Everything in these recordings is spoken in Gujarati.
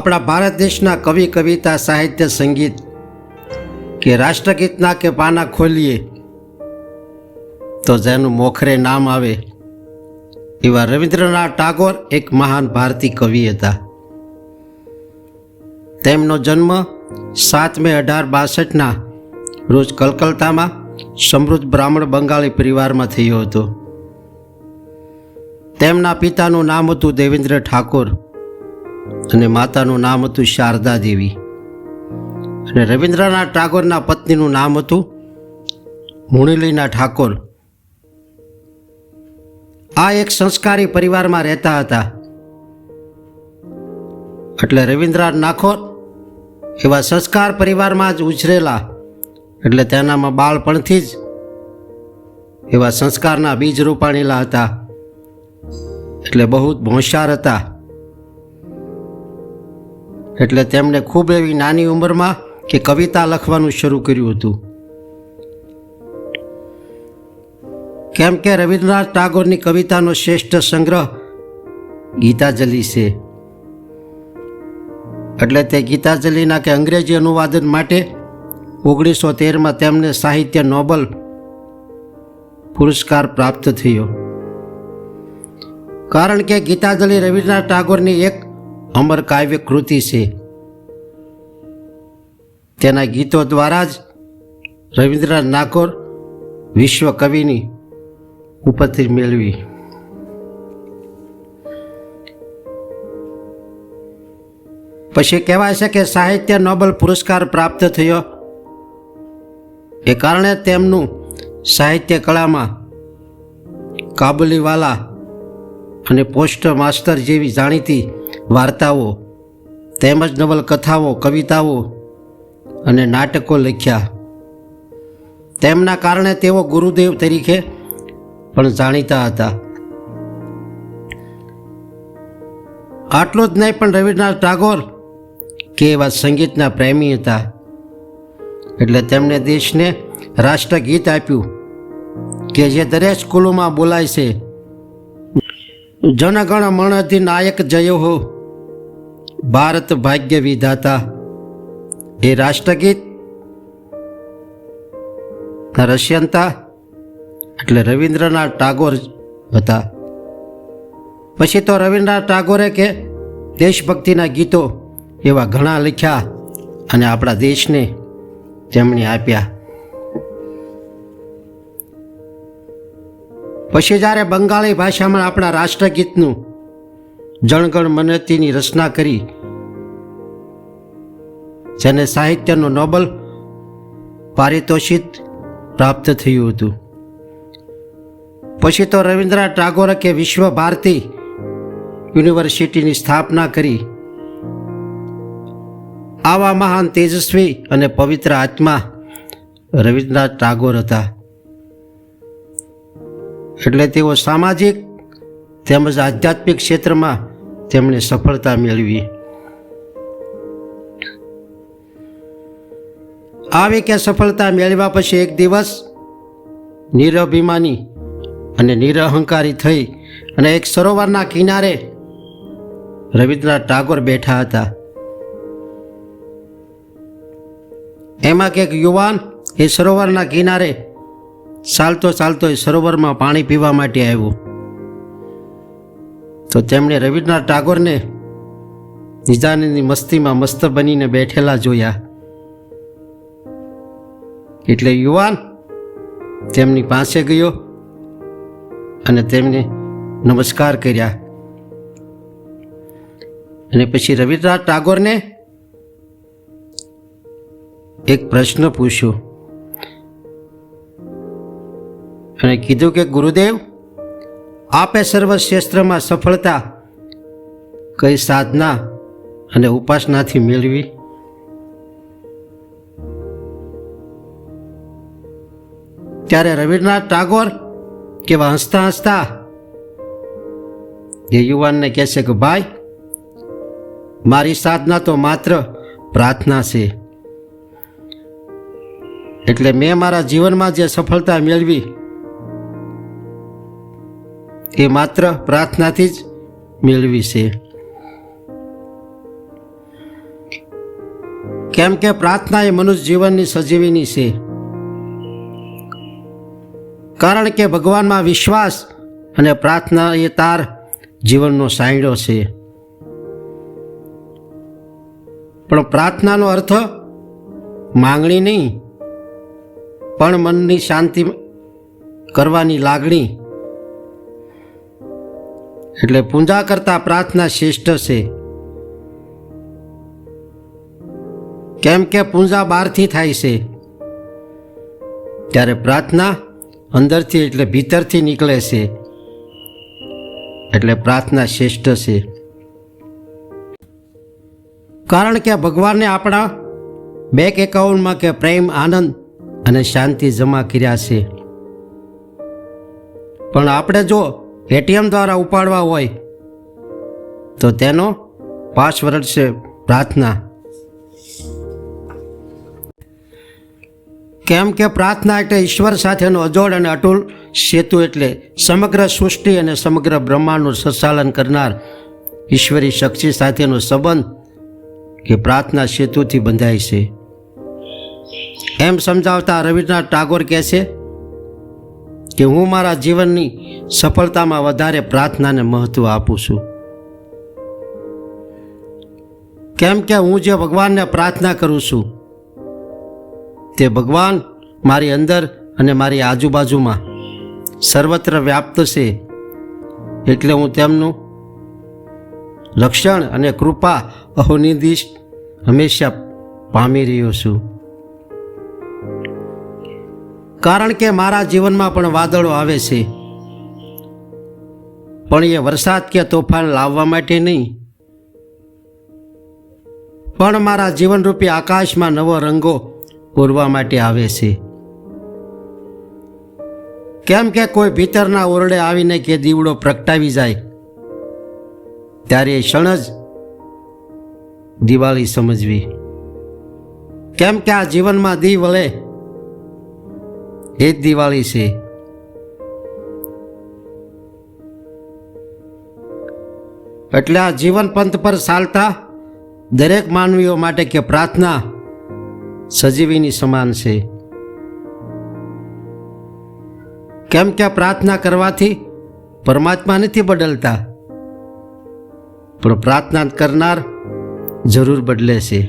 આપણા ભારત દેશના કવિ, કવિતા, સાહિત્ય, સંગીત કે રાષ્ટ્રગીતના કે પાના ખોલીએ તો જેનું મોખરે નામ આવે એવા રવિન્દ્રનાથ ટાગોર એક મહાન ભારતીય કવિ હતા. તેમનો જન્મ સાત મે અઢાર બાસઠના રોજ કલકત્તામાં સમૃદ્ધ બ્રાહ્મણ બંગાળી પરિવારમાં થયો હતો. તેમના પિતાનું નામ હતું દેવેન્દ્ર ઠાકોર. અને માતાનું નામ હતું શારદા દેવી. અને રવિન્દ્રનાથ ટાગોરના પત્નીનું નામ હતું મુરલીના ઠાકોર. આ એક સંસ્કારી પરિવારમાં રહેતા હતા. એટલે રવિન્દ્રનાથ નાખોર એવા સંસ્કાર પરિવારમાં જ ઉછરેલા એટલે તેનામાં બાળપણથી જ એવા સંસ્કારના બીજ રૂપાણેલા હતા. એટલે બહુ જ હોશિયાર હતા. એટલે તેમણે ખૂબ એવી નાની ઉંમરમાં કે કવિતા લખવાનું શરૂ કર્યું હતું. કેમ કે રવિન્દ્રનાથ ટાગોરની કવિતાનો શ્રેષ્ઠ સંગ્રહ ગીતાજલી છે. એટલે તે ગીતાજલીના કે અંગ્રેજી અનુવાદન માટે ઓગણીસો તેરમાં તેમને સાહિત્ય નોબલ પુરસ્કાર પ્રાપ્ત થયો. કારણ કે ગીતાજલી રવિન્દ્રનાથ ટાગોરની એક અમર કાવ્ય કૃતિ છે. તેના ગીતો દ્વારા જ રવિન્દ્રનાથ નાકોર વિશ્વ કવિની ઉપરથી મેળવી. પછી કહેવાય છે કે સાહિત્ય નોબલ પુરસ્કાર પ્રાપ્ત થયો. એ કારણે તેમનું સાહિત્ય કળામાં કાબુલીવાલા અને પોસ્ટ માસ્ટર જેવી જાણીતી વાર્તાઓ, તેમજ નવલકથાઓ, કવિતાઓ અને નાટકો લખ્યા. તેમના કારણે તેઓ ગુરુદેવ તરીકે પણ જાણીતા હતા. આટલું જ નહીં પણ રવિન્દ્રનાથ ટાગોર કે એવા સંગીતના પ્રેમી હતા. એટલે તેમણે દેશને રાષ્ટ્રગીત આપ્યું કે જે દરેક સ્કૂલોમાં બોલાય છે. જનગણ મણ અધિનાયક જયો હો. ભારત ભાગ્ય વિધાતા. એ રાષ્ટ્રગીત રશિયનતા એટલે રવિન્દ્રનાથ ટાગોર હતા. પછી તો રવિન્દ્રનાથ ટાગોરે કે દેશભક્તિના ગીતો એવા ઘણા લખ્યા અને આપણા દેશને તેમણે આપ્યા. પછી જ્યારે બંગાળી ભાષામાં આપણા રાષ્ટ્રગીતનું જણગણ મનતીની રચના કરી, જેને સાહિત્યનો નોબલ પારિતોષિક પ્રાપ્ત થયું હતું. પછી તો રવિન્દ્રનાથ ટાગોરે કે વિશ્વ ભારતી યુનિવર્સિટીની સ્થાપના કરી. આવા મહાન તેજસ્વી અને પવિત્ર આત્મા રવિન્દ્રનાથ ટાગોર હતા. એટલે તેઓ સામાજિક તેમજ આધ્યાત્મિક ક્ષેત્રમાં તેમણે સફળતા મેળવી. આવી કે સફળતા મેળવ્યા પછી એક દિવસ નિરભિમાની અને નિરહંકારી થઈ અને એક સરોવરના કિનારે રવિન્દ્રનાથ ટાગોર બેઠા હતા. એમાં કે યુવાન એ સરોવરના કિનારે ચાલતો ચાલતો એ સરોવરમાં પાણી પીવા માટે આવ્યો. તો તેમણે રવિન્દ્રનાથ ટાગોરને નિજાનીની મસ્તીમાં મસ્ત બનીને બેઠેલા જોયા. એટલે યુવાન તેમની પાસે ગયો અને તેમને નમસ્કાર કર્યા. અને પછી રવિન્દ્રનાથ ટાગોરને એક પ્રશ્ન પૂછ્યો. અને કીધું કે, ગુરુદેવ, આપે સર્વશ્રેષ્ઠમાં સફળતા કઈ સાધના અને ઉપાસનાથી મેળવી? ત્યારે રવિન્દ્રનાથ ટાગોર કેવા હસતા હસતા એ યુવાનને કહેશે કે, ભાઈ, મારી સાધના તો માત્ર પ્રાર્થના છે. એટલે મેં મારા જીવનમાં જે સફળતા મેળવી એ માત્ર પ્રાર્થનાથી જ મેળવી છે. કેમ કે પ્રાર્થના એ મનુષ્ય જીવનની સજીવીની છે. કારણ કે ભગવાનમાં વિશ્વાસ અને પ્રાર્થના એ તાર જીવનનો સાયડો છે. પણ પ્રાર્થનાનો અર્થ માંગણી નહીં, પણ મનની શાંતિ કરવાની લાગણી એટલે પૂજા કરતા પ્રાર્થના શ્રેષ્ઠ છે. કેમ કે પૂજા બહારથી થાય છે. ત્યારે પ્રાર્થના અંદરથી એટલે ભીતરથી નીકળે છે. એટલે પ્રાર્થના શ્રેષ્ઠ છે. કારણ કે ભગવાનને આપણા બેંક એકાઉન્ટમાં કે પ્રેમ, આનંદ અને શાંતિ જમા કર્યા છે. પણ આપણે જો એટીએમ દ્વારા ઉપાડવા હોય તો તેનો પાસવર્ડ છે પ્રાર્થના. કેમ કે પ્રાર્થના એટલે ઈશ્વર સાથેનો અજોડ અને અટૂલ સેતુ એટલે સમગ્ર સૃષ્ટિ અને સમગ્ર બ્રહ્માંડનું સંચાલન કરનાર ઈશ્વરી શક્તિ સાથેનો સંબંધ કે પ્રાર્થના સેતુથી બંધાય છે. એમ સમજાવતા રવિન્દ્રનાથ ટાગોર કહે છે કે હું મારા જીવનની સફળતામાં વધારે પ્રાર્થનાને મહત્ત્વ આપું છું. કેમ કે હું જે ભગવાનને પ્રાર્થના કરું છું, તે ભગવાન મારી અંદર અને મારી આજુબાજુમાં સર્વત્ર વ્યાપ્ત છે એટલે હું તેમનું રક્ષણ અને કૃપા અહોનિધિશ હંમેશા પામી રહ્યો છું. કારણ કે મારા જીવનમાં પણ વાદળો આવે છે. પણ એ વરસાદ કે તોફાન લાવવા માટે નહીં. પણ મારા જીવનરૂપી આકાશમાં નવો રંગો પૂરવા માટે આવે છે. કેમ કે કોઈ ભીતરના ઓરડે આવીને કે દીવડો પ્રગટાવી જાય, ત્યારે ક્ષણ જ દિવાળી સમજવી. કેમ કે આ જીવનમાં દી વળે એ દિવાળી છે એટલે આ જીવન પંથ પર ચાલતા દરેક માનવીઓ માટે કે પ્રાર્થના સજીવીની સમાન છે. કેમ કે પ્રાર્થના કરવાથી પરમાત્મા નથી બદલતા, પણ પ્રાર્થના કરનાર જરૂર બદલે છે.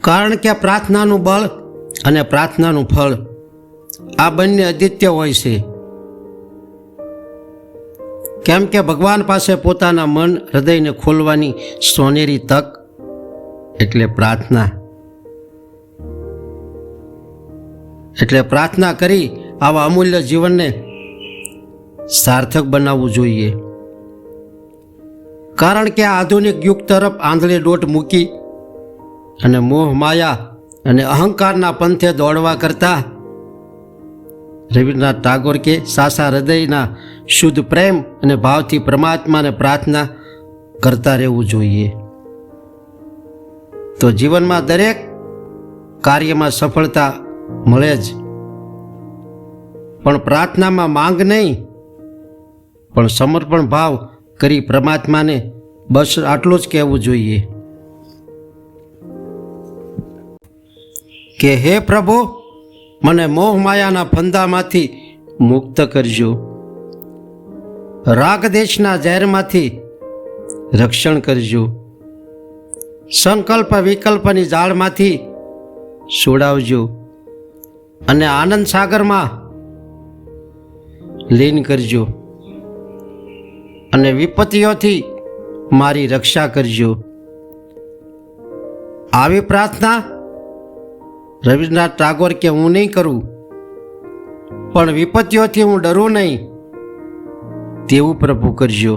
કારણ કે પ્રાર્થનાનું બળ અને પ્રાર્થનાનું ફળ આ બંને અદિત્ય હોય છે. કેમ કે ભગવાન પાસે પોતાના મન, હૃદયને ખોલવાની સોનેરી તક એટલે પ્રાર્થના. એટલે પ્રાર્થના કરી આવા અમૂલ્ય જીવનને સાર્થક બનાવવું જોઈએ. કારણ કે આધુનિક યુગ તરફ આંધળી દોટ મૂકી અને મોહ માયા અને અહંકારના પંથે દોડવા કરતા રવિન્દ્રનાથ ટાગોર કે સાસા હૃદયના શુદ્ધ પ્રેમ અને ભાવથી પરમાત્માને પ્રાર્થના કરતા રહેવું જોઈએ. તો જીવનમાં દરેક કાર્યમાં સફળતા મળે જ. પણ પ્રાર્થનામાં માંગ નહીં. પણ સમર્પણ ભાવ કરી પરમાત્માને બસ આટલું જ કહેવું જોઈએ. કે હે પ્રભુ, મને મોહ માયાના ફંદામાંથી મુક્ત કરજો. રાગ દેશના ઝેરમાંથી રક્ષણ કરજો. સંકલ્પ વિકલ્પની જાળમાંથી છોડાવજો અને આનંદ સાગરમાં લીન કરજો અને વિપત્તિઓથી મારી રક્ષા કરજો. આવી પ્રાર્થના રવિન્દ્રનાથ ટાગોર કે હું નહીં કરું? પણ વિપત્તિઓથી હું ડરું નહીં. તેવું પ્રભુ કરજો.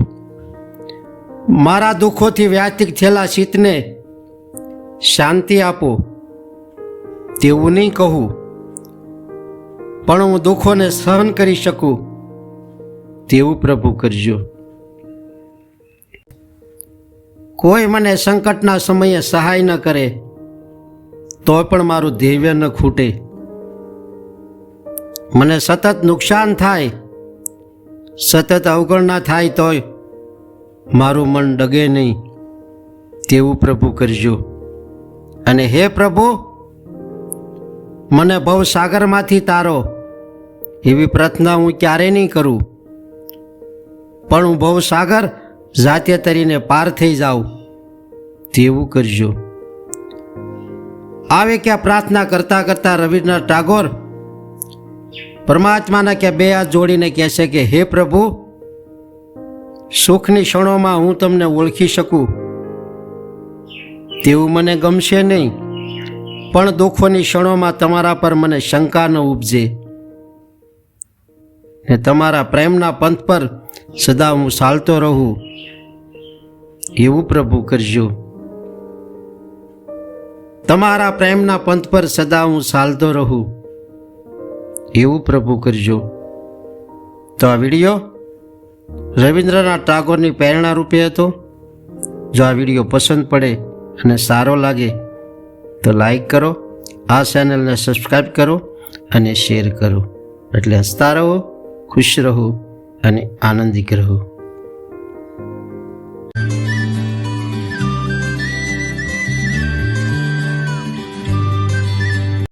મારા દુઃખોથી વ્યાતિક થયેલા શીતને શાંતિ આપો. તેવું નહીં કહું. પણ હું દુઃખોને સહન કરી શકું. તેવું પ્રભુ કરજો. કોઈ મને સંકટના સમયે સહાય ન કરે. તો પણ મારું ધૈર્ય ન ખૂટે. મને સતત નુકસાન થાય, સતત અવગણના થાય તોય મારું મન ડગે નહીં. તેવું પ્રભુ કરજો. અને હે પ્રભુ, મને ભવ સાગરમાંથી તારો એવી પ્રાર્થના હું ક્યારેય નહીં કરું. પણ હું ભવ સાગર જાતે તરીને પાર થઈ જાઉં. તેવું કરજો. આવે ક્યાં પ્રાર્થના કરતા કરતા રવિન્દ્રનાથ ટાગોર પરમાત્માના ક્યાં બે હાથ જોડીને કહે છે કે, હે પ્રભુ, સુખની ક્ષણોમાં હું તમને ઓળખી શકું. તેવું મને ગમશે નહીં, પણ દુઃખોની ક્ષણોમાં તમારા પર મને શંકા ન ઉપજે. ને તમારા પ્રેમના પંથ પર સદા હું ચાલતો રહું. એવું પ્રભુ કરજો. તમારા પ્રેમના પંથ પર સદા હું ચાલતો રહું. એવું પ્રભુ કરજો. તો આ વીડિયો રવિન્દ્રનાથ ટાગોરની પ્રેરણા રૂપે હતો. જો આ વીડિયો પસંદ પડે અને સારો લાગે, તો લાઈક કરો, આ ચેનલને સબસ્ક્રાઈબ કરો અને શેર કરો. એટલે હસતા રહો, ખુશ રહો અને આનંદિત રહો.